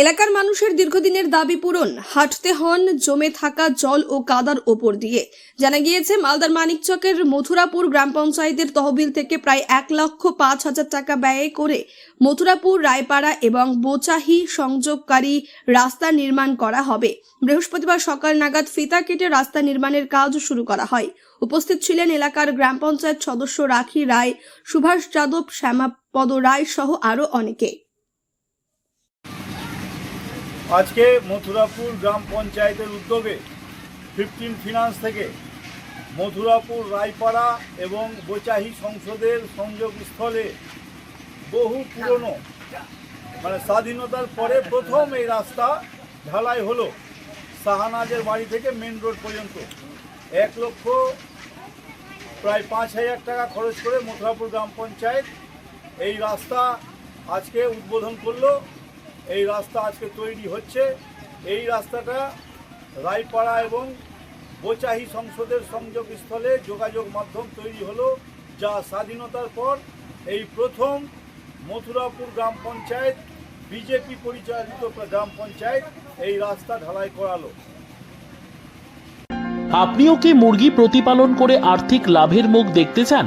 এলাকার মানুষের দীর্ঘদিনের দাবি পূরণ। হাঁটতে হন, জমে থাকা জল ও কাদার ওপর দিয়ে। জানা গিয়েছে, মালদার মানিকচকের মথুরাপুর গ্রাম পঞ্চায়েতের তহবিল থেকে প্রায় এক লক্ষ পাঁচ হাজার টাকা ব্যয় করে মথুরাপুর, রায়পাড়া এবং বোচাহি সংযোগকারী রাস্তা নির্মাণ করা হবে। বৃহস্পতিবার সকাল নাগাদ ফিতা কেটে রাস্তা নির্মাণের কাজ শুরু করা হয়। উপস্থিত ছিলেন এলাকার গ্রাম পঞ্চায়েত সদস্য রাখি রায়, সুভাষ যাদব, শ্যামাপদ রায় সহ আরও অনেকে। আজকে মথুরাপুর গ্রাম পঞ্চায়েতের উদ্যোগে ফিফটিন ফিনান্স থেকে মথুরাপুর, রায়পাড়া এবং বোচাহি সংসদের সংযোগস্থলে বহু পুরনো মানে স্বাধীনতার পরে প্রথম এই রাস্তা ঢালাই হলো শাহানাজের বাড়ি থেকে মেন রোড পর্যন্ত। এক লক্ষ, প্রায় পাঁচ হাজার টাকা খরচ করে মথুরাপুর গ্রাম পঞ্চায়েত এই রাস্তা আজকে উদ্বোধন করল। এই রাস্তা আজকে তৈরি হচ্ছে। এই রাস্তাটা রায়পাড়া এবং বোচাহি সংসদের সংযোগস্থলে যোগাযোগ মাধ্যম তৈরি হলো, যা স্বাধীনতার পর এই প্রথম মথুরাপুর গ্রাম পঞ্চায়েত, বিজেপি পরিচালিত গ্রাম পঞ্চায়েত এই রাস্তা ঢালাই করালো। আপনিও কি মুরগি প্রতিপালন করে আর্থিক লাভের মুখ দেখতে চান?